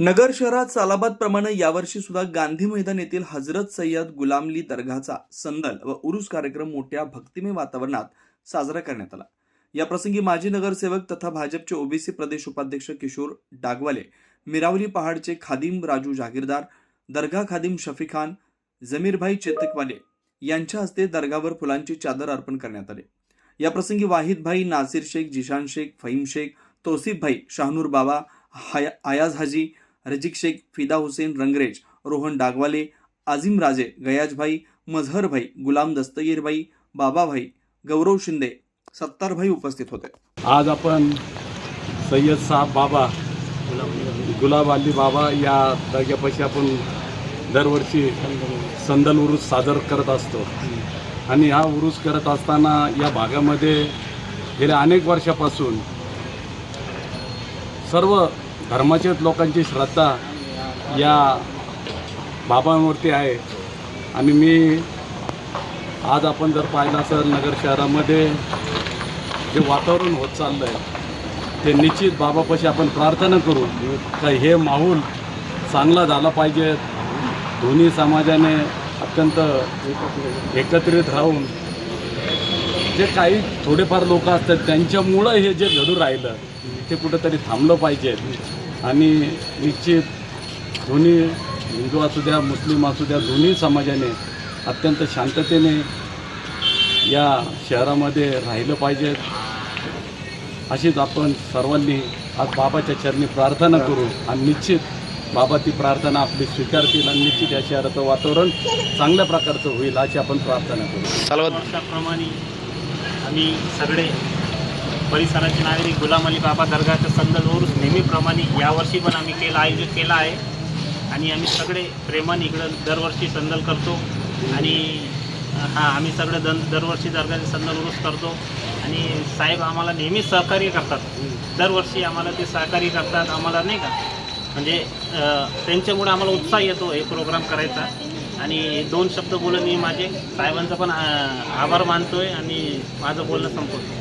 नगर शहरात सालाबादप्रमाणे यावर्षी सुद्धा गांधी मैदान येथील हजरत सय्यद गुलामली दर्गाचा संदल व उरुस कार्यक्रम मोठ्या भक्तिमय वातावरणात साजरा करण्यात आला. या प्रसंगी माजी नगरसेवक तथा भाजपचे ओबीसी प्रदेश उपाध्यक्ष किशोर डागवाले मिरावली पहाडचे खादिम राजू जागीरदार दर्गा खादिम शफी खान जमीरभाई चेतकवाले यांच्या हस्ते दर्गावर फुलांची चादर अर्पण करण्यात आले. याप्रसंगी वाहिदभाई नासिर शेख जिशान शेख फहीम शेख तोसीफभाई भाई शाहनूर बाबा हाय- आयाज हाजी रजिक शेख फिदा हुसेन रंगरेज रोहन डागवाले आझिम राजे गयाजभाई मझहरभाई गुलाम दस्तगीरभाई बाबाभाई गौरव शिंदे सत्तारभाई उपस्थित होते. आज आपण सय्यद साहब बाबा गुलाब अली बाबा या दर्ग्यापाशी आपण दरवर्षी संदल उरूस साजर करत असतो. आणि हा उरूस करत असताना या भागामध्ये गेल्या अनेक वर्षापासून सर्व धर्माच्याच लोकांची श्रद्धा या बाबांवरती आहे. आणि मी आज आपण जर पाहिलं असेल नगर शहरामध्ये जे वातावरण होत चाललं आहे ते निश्चित बाबापाशी आपण प्रार्थना करू का हे माहोल चांगला झाला पाहिजे. दोन्ही समाजाने अत्यंत एकत्रित राहून जे काही थोडेफार लोक असतात त्यांच्यामुळं हे जे घडून राहिलं ते कुठंतरी थांबलं पाहिजे. आणि निश्चित दोन्ही हिंदू असू द्या मुस्लिम असू द्या दोन्ही समाजाने अत्यंत शांततेने या शहरामध्ये राहिलं पाहिजे. अशीच आपण सर्वांनी आज बाबाच्या चरणी प्रार्थना करू आणि निश्चित बाबा ती प्रार्थना आपली स्वीकारतील आणि निश्चित या शहराचं वातावरण चांगल्या प्रकारचं होईल अशी आपण प्रार्थना करू. वर्षाप्रमाणे आम्ही सगळे परिसराचे नागरिक गुलाम अली बाबा दर्गाचा संदल उरूस नेहमीप्रमाणे यावर्षी पण आम्ही केला आयोजित केला आहे. आणि आम्ही सगळे प्रेमाने इकडं दरवर्षी संदल करतो. आणि हां आम्ही सगळे दन दरवर्षी दर्गाचे संदल उरूस करतो. आणि साहेब आम्हाला नेहमीच सहकार्य करतात. दरवर्षी आम्हाला ते सहकार्य करतात आम्हाला नाही का? म्हणजे त्यांच्यामुळे आम्हाला उत्साह येतो हे प्रोग्राम करायचा. आणि दोन शब्द बोलून मी माझे. साहेबांचा पण अ, आभार मानतोय आणि माझं बोलणं संपवतो.